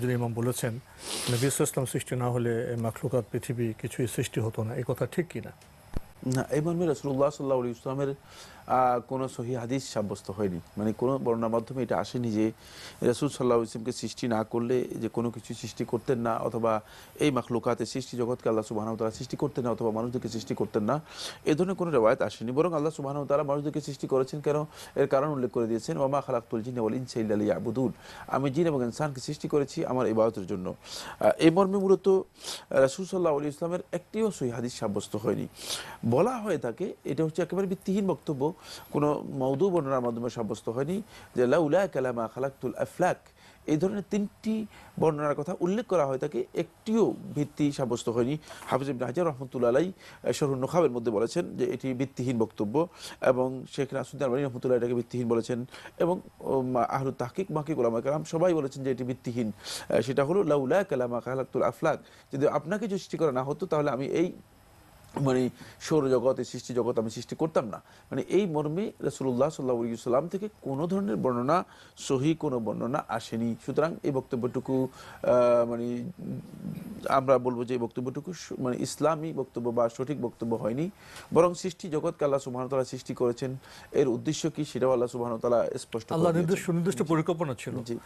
যিনি ইমাম বলেছেন, নবী ইসলাম সৃষ্টি না হলে মাখলুকাত পৃথিবী কিছুই সৃষ্টি হতো না। এই কথা ঠিক কিনা না, এই মর্মে রসুল্লাহ সাল্লাহ ইসলামের কোনো সহি হাদিস সাব্যস্ত হয়নি। মানে কোনো বর্ণনার মাধ্যমে এটা আসেনি যে রসুল সাল্লাহ ইসলামকে সৃষ্টি না করলে যে কোনো কিছু সৃষ্টি করতেন না, অথবা এই মাখলুকাতে সৃষ্টি জগৎকে আল্লাহ সুবাহ তারা সৃষ্টি করতেন না, অথবা মানুষদেরকে সৃষ্টি করতেন না, এ ধরনের কোনো রেওয়ায়ত আসেনি। বরং আল্লাহ সুবাহ তারা মানুষদেরকে সৃষ্টি করেছেন কেন? এর কারণ উল্লেখ করে দিয়েছেন ওমা খালাকুল জিন ওয়াল ইনসাইল আলী আবুদুল আমি জিন এবং ইনসানকে সৃষ্টি করেছি আমার ইবাদতের জন্য। এই মর্মে মূলত রাসুল সাল্লাহ আলী ইসলামের একটিও সহি হাদিস সাব্যস্ত হয়নি। বলা হয়ে থাকে, এটা হচ্ছে একেবারে ভিত্তিহীন বক্তব্য। কোনো মৌদু বর্ণনার মাধ্যমে সাব্যস্ত হয়নি যে লাউলা কালামা খালাকুল আফলাক। এই ধরনের তিনটি বর্ণনার কথা উল্লেখ করা হয় থাকে, একটিও ভিত্তি সাব্যস্ত হয়নি। হাফিজ ইবনে হাজার রহমতুল্লাহ আলাই শরুন নখাবের মধ্যে বলেছেন যে, এটি ভিত্তিহীন বক্তব্য এবং শেখ নাসুদ্দিন আলমানি রহমতুল্লাহ এটাকে ভিত্তিহীন বলেছেন এবং আহরুদ তাহকিক মাকিক ওলামা কালাম সবাই বলেছেন যে, এটি ভিত্তিহীন। সেটা হলো লাউলা কালামা খালাকুল আফলাক। যদি আপনাকে সৃষ্টি করা না হতো, তাহলে আমি এই মানে সৌরজগৎ এই সৃষ্টি জগৎ আমি সৃষ্টি করতাম না। মানে এই মর্মে রসুল্লাহ সাল্লাহ সাল্লাম থেকে কোনো ধরনের বর্ণনা সহি কোনো বর্ণনা আসেনি। সুতরাং এই বক্তব্যটুকু মানে আমরা বলব যে এই বক্তব্যটুকু মানে ইসলামী বক্তব্য বা সঠিক বক্তব্য হয়নি। বরং সৃষ্টি জগৎকে আল্লাহ সুবাহতালা সৃষ্টি করেছেন। এর উদ্দেশ্য কি সেটাও আল্লাহ সুবাহতালা স্পষ্ট আল্লাহ। নির্দিষ্ট সুনির্দিষ্ট পরিকল্পনা ছিল।